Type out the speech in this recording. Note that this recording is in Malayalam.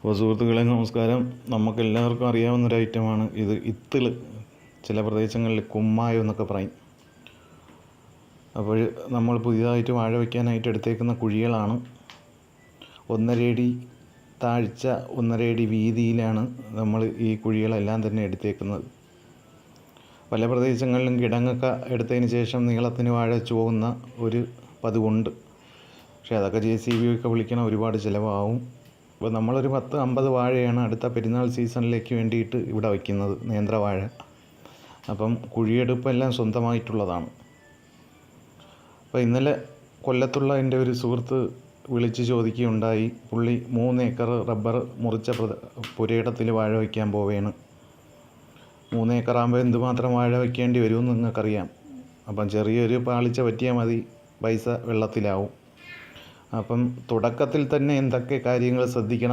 അപ്പോൾ സുഹൃത്തുക്കളെ നമസ്കാരം. നമുക്ക് എല്ലാവർക്കും അറിയാവുന്ന ഒരു ഐറ്റമാണ് ഇത് ഇത്തിൽ ചില പ്രദേശങ്ങളിൽ കുമ്മായം എന്നൊക്കെ പറയും. അപ്പോൾ നമ്മൾ പുതിയതായിട്ട് വാഴ വയ്ക്കാനായിട്ട് എടുത്തേക്കുന്ന കുഴികളാണ്. ഒന്നരയടി താഴ്ച ഒന്നരയടി വീതിയിലാണ് നമ്മൾ ഈ കുഴികളെല്ലാം തന്നെ എടുത്തേക്കുന്നത്. പല പ്രദേശങ്ങളിലും കിടങ്ങൊക്കെ എടുത്തതിന് ശേഷം നീളത്തിന് വാഴ വെച്ച് പോകുന്ന ഒരു പതിവുണ്ട്. പക്ഷേ അതൊക്കെ ജെ സി ബി ഒക്കെ വിളിക്കണം ഒരുപാട് ചിലവാകും. അപ്പോൾ നമ്മളൊരു പത്ത് അമ്പത് വാഴയാണ് അടുത്ത പെരുന്നാൾ സീസണിലേക്ക് വേണ്ടിയിട്ട് ഇവിടെ വയ്ക്കുന്നത് നേന്ത്രവാഴ അപ്പം കുഴിയെടുപ്പെല്ലാം സ്വന്തമായിട്ടുള്ളതാണ്. അപ്പോൾ ഇന്നലെ കൊല്ലത്തുള്ള എന്റെ ഒരു സുഹൃത്ത് വിളിച്ച് ചോദിക്കുകയുണ്ടായി പുള്ളി മൂന്ന് ഏക്കർ റബ്ബർ മുറിച്ച പുരയിടത്തിൽ വാഴ വയ്ക്കാൻ പോവുകയാണ് മൂന്ന് ഏക്കറാകുമ്പോൾ എന്തുമാത്രം വാഴ വയ്ക്കേണ്ടി വരുമെന്ന് നിങ്ങൾക്കറിയാം. അപ്പം ചെറിയൊരു പാളിച്ച പറ്റിയാൽ മതി പൈസ വെള്ളത്തിലാവും. അപ്പം തുടക്കത്തിൽ തന്നെ എന്തൊക്കെ കാര്യങ്ങൾ ശ്രദ്ധിക്കണം